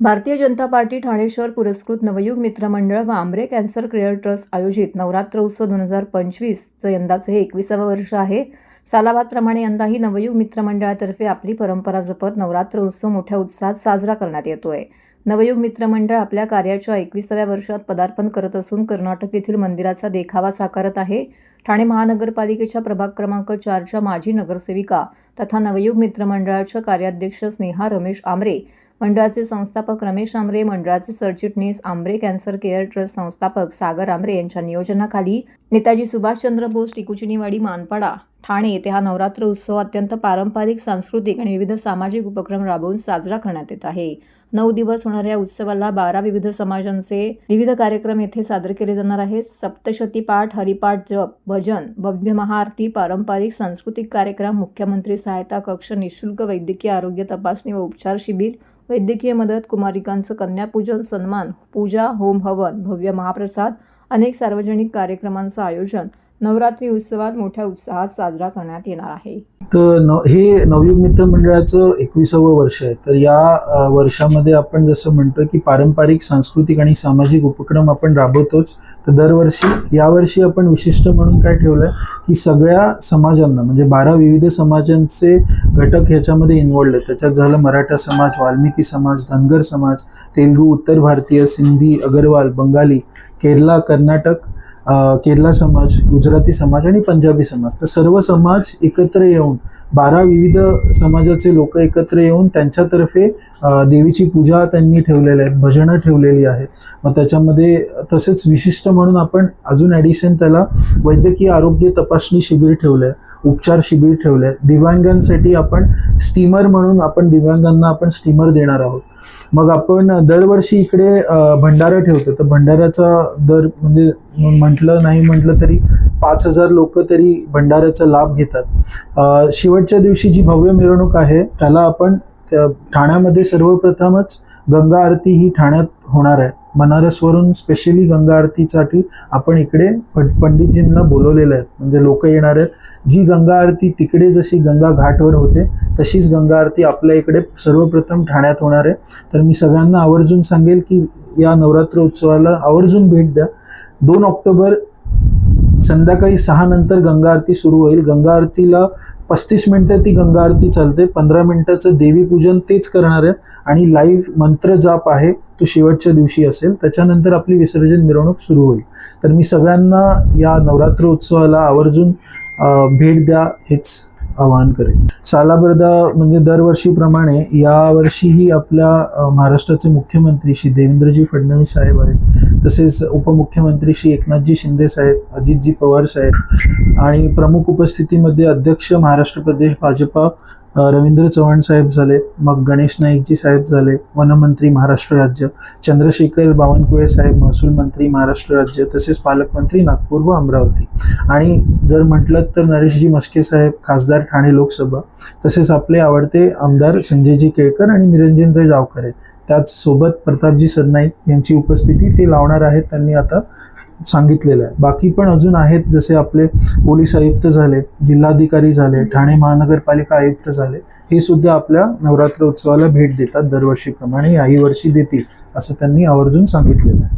Bharatiya Janata party Thane शहर पुरस्कृत नवयुग मित्र मंडळ व आंबरे कॅन्सर केअर ट्रस्ट आयोजित नवरात्र उत्सव दोन हजार पंचवीसचं यंदाचं हे एकविसावं वर्ष आहे. सालाबादप्रमाणे यंदाही नवयुग मित्र मंडळातर्फे आपली परंपरा जपत नवरात्र उत्सव मोठ्या उत्साहात साजरा करण्यात येतो आहे नवयुग मित्र मंडळ आपल्या कार्याच्या एकविसाव्या वर्षात पदार्पण करत असून कर्नाटक येथील मंदिराचा देखावा साकारत आहे. ठाणे महानगरपालिकेच्या प्रभाग क्रमांक चारच्या माजी नगरसेविका तथा नवयुग मित्र मंडळाच्या कार्याध्यक्ष स्नेहा रमेश आमरे मंडळाचे संस्थापक रमेश आमरे मंडळाचे सरचिटणीस आमरे कॅन्सर केअर ट्रस्ट संस्थापक सागर आमरे यांच्या नियोजनाखाली नेताजी सुभाषचंद्र बोस टिकुचिनीवाडी मानपाडा ठाणे येथे हा नवरात्र उत्सव अत्यंत पारंपरिक सांस्कृतिक आणि विविध सामाजिक उपक्रम राबवून साजरा करण्यात येत आहे. नऊ दिवस होणाऱ्या उत्सवाला बारा विविध समाजांचे विविध कार्यक्रम येथे सादर केले जाणार आहेत. सप्तशती पाठ हरिपाठ जप भजन भव्य महाआरती पारंपरिक सांस्कृतिक कार्यक्रम मुख्यमंत्री सहायता कक्ष निशुल्क वैद्यकीय आरोग्य तपासणी व उपचार शिबिर वैद्यकीय मदत कुमारिकांचं कन्यापूजन सन्मान पूजा होम हवन भव्य महाप्रसाद अनेक सार्वजनिक कार्यक्रमांचं आयोजन नवरात्री उत्सवात मोठ्या उत्साहात साजरा करण्यात येणार आहे. तर न हे नवयुग मित्र मंडळाचं एकविसावं वर्ष आहे. तर या वर्षामध्ये आपण जसं म्हणतो की पारंपरिक सांस्कृतिक आणि सामाजिक उपक्रम आपण राबवतोच. तर दरवर्षी यावर्षी आपण विशिष्ट म्हणून काय ठेवलं आहे की सगळ्या समाजांना म्हणजे बारा विविध समाजांचे घटक ह्याच्यामध्ये इन्वॉल्ड आहेत. त्याच्यात झालं मराठा समाज वाल्मिकी समाज धनगर समाज तेलुगू उत्तर भारतीय सिंधी अगरवाल बंगाली केरला कर्नाटक केरला समाज गुजराती समाज आणि पंजाबी समाज. तर सर्व समाज एकत्र येऊन बारा विविध समाजाचे लोक एकत्र येऊन त्यांच्यातर्फे देवीची पूजा त्यांनी ठेवलेल्या आहेत भजनं ठेवलेली आहेत. मग त्याच्यामध्ये तसेच विशिष्ट म्हणून आपण अजून ॲडिशन त्याला वैद्यकीय आरोग्य तपासणी शिबिर ठेवलं आहे उपचार शिबिर ठेवलं आहे दिव्यांगांसाठी आपण स्टीमर म्हणून आपण दिव्यांगांना आपण स्टीमर देणार आहोत. मग आपण दरवर्षी इकडे भंडारा ठेवतो. तर भंडाऱ्याचा दर म्हणजे म्हटलं नाही म्हटलं तरी पाच हजार लोक तरी भंडाऱ्याचा लाभ घेतात. शेवटच्या दिवशी जी भव्य मिरवणूक आहे त्याला आपण ठाण्यामध्ये सर्वप्रथमच गंगा आरती ही ठाण्यात होणार आहे. बनारसवरून स्पेशली गंगा आरतीसाठी आपण इकडे पंडितजींना बोलवलेलं आहे. म्हणजे लोक येणार आहेत. जी गंगा आरती तिकडे जशी गंगा घाटवर होते तशीच गंगा आरती आपल्या इकडे सर्वप्रथम ठाण्यात होणार आहे. तर मी सगळ्यांना आवर्जून सांगेल की या नवरात्र उत्सवाला आवर्जून भेट द्या. दोन ऑक्टोबर संध्याकाळी सहा नंतर गंगा आरती सुरू होईल. गंगा आरतीला पस्तीस मिनटं ती गंगा आरती चालते. पंधरा मिनटाचं देवीपूजन तेच करणार आहेत आणि लाईव्ह मंत्र जाप आहे. तो शेवटच्या दिवशी असेल त्याच्यानंतर आपली विसर्जन मिरवणूक सुरू होईल. तर मी सगळ्यांना या नवरात्र उत्सवाला आवर्जून भेट द्या हेच आवाहन करेन. सालाबर्दा म्हणजे दरवर्षीप्रमाणे यावर्षीही आपल्या महाराष्ट्राचे मुख्यमंत्री श्री देवेंद्रजी फडणवीस साहेब आहेत. तसेच उपमुख्यमंत्री श्री एकनाथजी शिंदे साहेब अजितजी पवार साहेब आणि प्रमुख उपस्थितीमध्ये अध्यक्ष महाराष्ट्र प्रदेश भाजपा रवींद्र चव्हाण साहेब झाले मग गणेश नाईकजी साहेब झाले वनमंत्री महाराष्ट्र राज्य चंद्रशेखर बावनकुळे साहेब महसूल मंत्री महाराष्ट्र राज्य तसेच पालकमंत्री नागपूर व अमरावती. आणि जर म्हटलं तर नरेशजी मस्के साहेब खासदार ठाणे लोकसभा तसेच आपले आवडते आमदार संजयजी केळकर आणि निरंजनभाई जावकर. त्याचसोबत प्रतापजी सरनाईक यांची उपस्थिती ते लावणार आहेत त्यांनी आता सांगितलेलं आहे. बाकी पण अजून आहेत जसे आपले पोलीस आयुक्त झाले जिल्हाधिकारी झाले ठाणे महानगरपालिका आयुक्त झाले हे सुद्धा आपल्या नवरात्र उत्सवाला भेट देतात दरवर्षीप्रमाणे याही वर्षी देतील असं त्यांनी आवर्जून सांगितलेलं आहे.